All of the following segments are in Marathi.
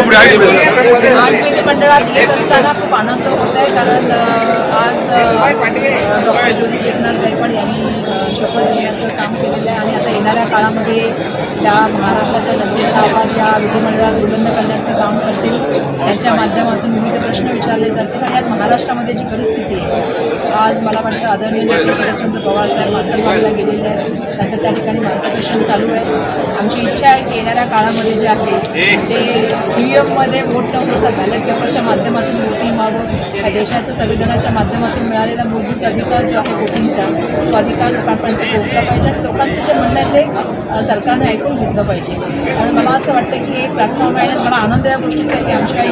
आज विधिमंडळात येत असताना खूप आनंद होत आहे कारण आज डॉक्टर ज्योती एकनाथ गायकवाड यांनी शपथ घेण्याचं काम केलेलं आहे. आणि आता येणाऱ्या काळामध्ये त्या महाराष्ट्राच्या जनतेचा आवाज या विधिमंडळात बुलंद करण्याचं काम करतील. त्यांच्या माध्यमातून विविध प्रश्न विचारले जातील. आणि आज महाराष्ट्रामध्ये जी परिस्थिती आहे आज मला वाटतं आदरणीय नेते शरदचंद्र पवार साहेब अंतर्भागला गेलेले आहेत. त्याचं त्या ठिकाणी मार्गदर्शन चालू आहे. आमची इच्छा आहे की येणाऱ्या काळामध्ये जे आहे ते ई व्ही एममध्ये वोट न बॅलेट पेपरच्या माध्यमातून वोटिंग व्हावं या देशाच्या संविधानाच्या माध्यमातून मिळालेला मूलभूत अधिकार जो आहे वोटिंगचा तो अधिकार लोकांपर्यंत पोहोचला पाहिजे आणि लोकांचं जे म्हणणं आहे ते सरकारने ऐकून घेतलं पाहिजे. आणि मला असं वाटतं की हे प्लॅटफॉर्म आहे आणि मला आनंद या गोष्टीचा आहे की आमच्या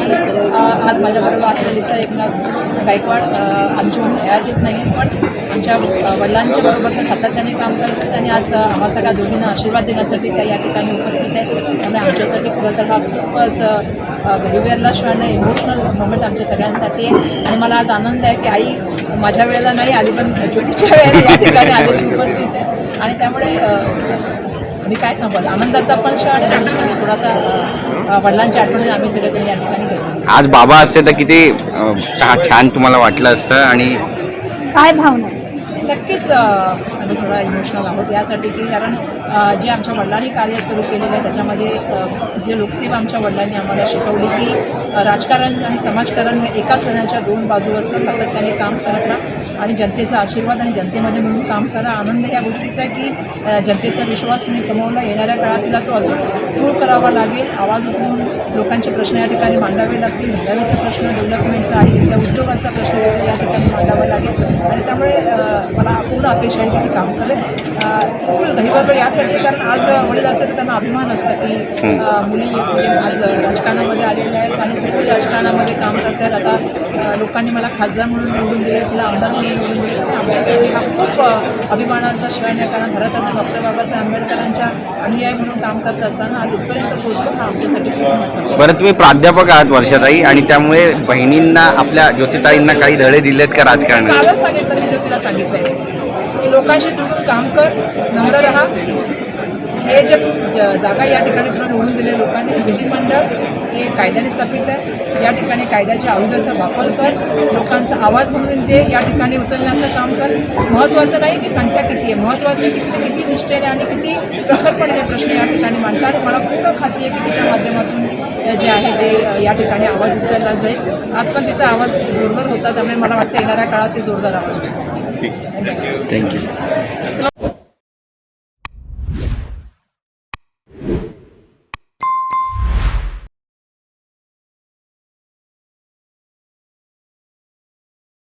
माझ्याबरोबर आहे एकनाथ गायकवाड आमच्या आमची येत नाही पण आमच्या वडिलांच्या बरोबर त्या सातत्याने काम करतात आणि आज आम्हाला आम्हा सगळ्या दोघींना आशीर्वाद देण्यासाठी त्या या ठिकाणी उपस्थित आहे त्यामुळे आमच्यासाठी खरं तर हा खूपच अ, क्षण आहे इमोशनल मोमेंट आमच्या सगळ्यांसाठी आहे. आणि मला आज आनंद आहे की आई माझ्या वेळेला नाही आली पण ज्योतीच्या वेळेला या ठिकाणी आलेली उपस्थित आहे. आणि त्यामुळे मी काय सांगू आनंदाचा पण क्षण आणि थोडासा वडिलांच्या आठवणी आम्ही सगळेजण या ठिकाणी आज बाबा असते तर किती अ, छा- छान तुम्हाला वाटलं असतं आणि काय भावना? नक्कीच अ, आम्ही थोडा इमोशनल आहोत. यासाठी की कारण जे आमच्या वडिलांनी कार्य सुरू केलेलं आहे त्याच्यामध्ये जे लोकसेवा आमच्या वडिलांनी आम्हाला शिकवली की राजकारण आणि समाजकारण हे एकाच सणाच्या दोन बाजू असतात. सातत्याने काम करत राहा आणि जनतेचा आशीर्वाद आणि जनतेमध्ये म्हणून काम करा. आनंद या गोष्टीचा आहे की जनतेचा विश्वास नाही कमवला. येणाऱ्या काळात तिला तो अजून दूर करावा लागेल. आवाज उचलून लोकांचे प्रश्न या ठिकाणी मांडावे लागतील. मेधावीचा प्रश्न डेव्हलपमेंटचा आहे त्या उद्योगाचा प्रश्न या ठिकाणी मांडावा लागेल आणि त्यामुळे अ, मला पूर्ण अपेक्षा आहे की काम करेल बिलकुल दहीबरोबर यासाठी कारण आज वडील असेल तर त्यांना अभिमान असतं की मुली म्हणजे आज राजकारणामध्ये आलेल्या आहेत आणि सगळे राजकारणामध्ये काम करतात. आता लोकांनी मला खासदार म्हणून निवडून दिले तिला आमदार म्हणून निवडून दिले. आमच्यासाठी हा खूप अभिमानाचा क्षण आहे. कारण भारताने डॉक्टर बाबासाहेब आंबेडकरांच्या अनुयायी म्हणून काम करत असताना आज इथपर्यंत पोहोचलो हा आमच्यासाठी खूप महत्त्वाचा. बरं तुम्ही प्राध्यापक आहात वर्षाताई आणि त्यामुळे बहिणींना आपल्या ज्योतिताईंना काही धडे दिलेत का राजकारणात? कालच सांगितलं मी ज्योतीला सांगितलंय. की लोकांशी जुळून काम कर नम्र राहा. हे जे ज- जागा या ठिकाणी तुला निवडून दिले लोकांनी विधिमंडळ हे कायद्याने स्थापित आहे. या ठिकाणी कायद्याच्या आयुधाचा वापर कर लोकांचा आवाज म्हणून ते या ठिकाणी उचलण्याचं काम कर. महत्त्वाचं नाही की संख्या किती आहे महत्त्वाचं की किती किती निष्ठेने आणि किती प्रखरपणे हे प्रश्न या ठिकाणी मांडतात. मला पूर्ण खात्री आहे की तिच्या माध्यमातून जे आहे ते या ठिकाणी आवाज उचलला जाईल. आज पण तिचा आवाज जोरदार होता त्यामुळे मला वाटतं येणाऱ्या काळात ते जोरदार आवाज. असेल. थँक्यू